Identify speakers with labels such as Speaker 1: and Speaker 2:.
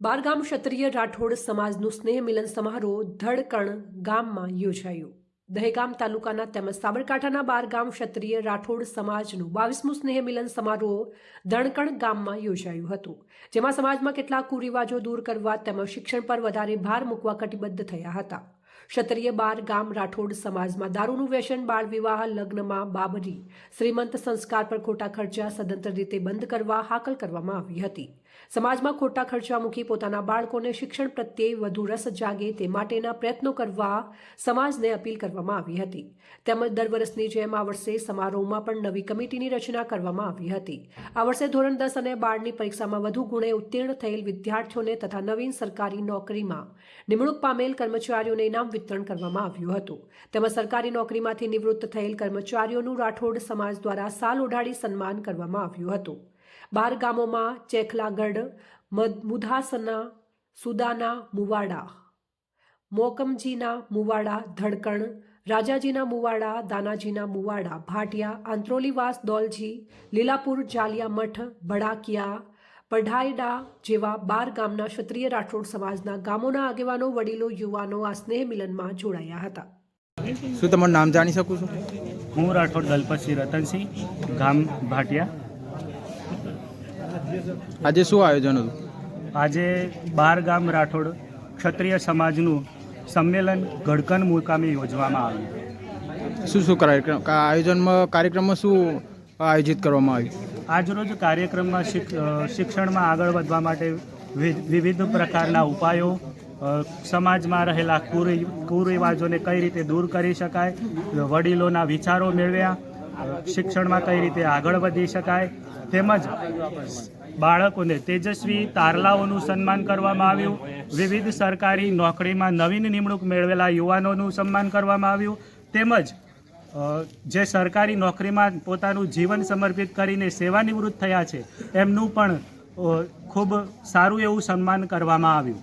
Speaker 1: બારગામ ક્ષત્રિય રાઠોડ સમાજનું સ્નેહ મિલન સમારોહ ધડકણ ગામમાં યોજાયો. દહેગામ તાલુકાના તેમજ સાબરકાંઠાના બારગામ ક્ષત્રિય રાઠોડ સમાજનું બાવીસમું સ્નેહ મિલન સમારોહ ધણકણ ગામમાં યોજાયું હતું, જેમાં સમાજમાં કેટલાક કુરિવાજો દૂર કરવા તેમજ શિક્ષણ પર વધારે ભાર મૂકવા કટિબદ્ધ થયા હતા. ક્ષત્રિય બાર ગામ રાઠોડ સમાજમાં દારૂનું વ્યસન બાળ વિવાહ લગ્નમાં બાબરી, શ્રીમંત સંસ્કાર પર ખોટા ખર્ચા સદંતર રીતે બંધ કરવા હાકલ કરવામાં આવી હતી. સમાજમાં ખોટા ખર્ચા મૂકી પોતાના બાળકોને શિક્ષણ પ્રત્યે વધુ રસ જાગે તે માટેના પ્રયત્નો કરવા સમાજને અપીલ કરવામાં આવી હતી. તેમજ દર વર્ષની જેમ આ વર્ષે સમારોહમાં પણ નવી કમિટીની રચના કરવામાં આવી હતી. આ વર્ષે ધોરણ દસ અને બારની પરીક્ષામાં વધુ ગુણે ઉત્તીર્ણ થયેલ વિદ્યાર્થીઓને તથા નવીન સરકારી નોકરીમાં નિમણૂક પામેલ કર્મચારીઓને ઇનામ વિતરણ કરવામાં આવ્યું હતું. તેમજ સરકારી નોકરીમાંથી નિવૃત્ત થયેલ કર્મચારીઓનું રાઠોડ સમાજ દ્વારા સાલ ઓઢાડી સન્માન કરવામાં આવ્યું હતું. બાર ગામોમાં ચેખલાગઢ મદ- મુધાસના સુદાના મુવાડા મોકમજીના મુવાડા ધડકણ રાજાજીના મુવાડા દાનાજીના મુવાડા ભાટિયા આંત્રોલીવાસ દોલજી લીલાપુર જાલિયા મઠ ભડાકિયા પઢાયડા જેવા બાર ગામના ક્ષત્રિય રાઠોડ સમાજના ગામોના આગેવાનો વડીલો યુવાનો આ સ્નેહ મિલનમાં જોડાયા હતા.
Speaker 2: શું તમારું નામ જાણી શકું છું?
Speaker 3: હું રાઠોડ દલપતસિંહ રતનસિંહ ગામ ભાટિયા.
Speaker 2: આજે શું આયોજન હતું?
Speaker 3: આજે બાર ગામ રાઠોડ ક્ષત્રિય સમાજનું સંમેલન ગડકન મુકામે યોજવામાં આવ્યું.
Speaker 2: શું શું કાર્યક્રમ આયોજનમાં કાર્યક્રમમાં શું આયોજિત કરવામાં આવ્યું?
Speaker 3: આજરોજ કાર્યક્રમમાં શિક્ષણમાં આગળ વધવા માટે વિવિધ પ્રકારના ઉપાયો સમાજમાં રહેલા કુરિ કુરિવાજોને કઈ રીતે દૂર કરી શકાય વડીલોના વિચારો મેળવ્યા શિક્ષણમાં કઈ રીતે આગળ વધી શકાય તેમજ બાળકોને તેજસ્વી તારલાઓનું સન્માન કરવામાં આવ્યું. વિવિધ સરકારી નોકરીમાં નવીન નિમણૂક મેળવેલા યુવાનોનું સન્માન કરવામાં આવ્યું. તેમજ જે સરકારી નોકરીમાં પોતાનું જીવન સમર્પિત કરીને સેવાનિવૃત્ત થયા છે, એમનું પણ ખૂબ સારું એવું સન્માન કરવામાં આવ્યું.